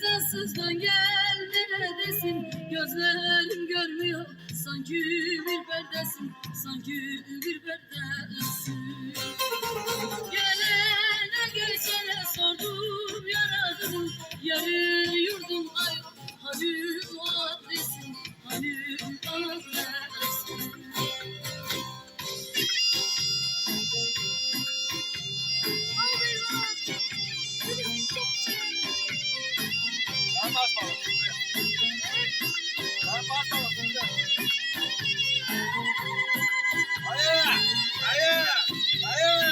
Vicdansızdan gel neredesin? Gözlerim görmüyor Sanki bir perdesin Sanki bir perdesin. ஐயோ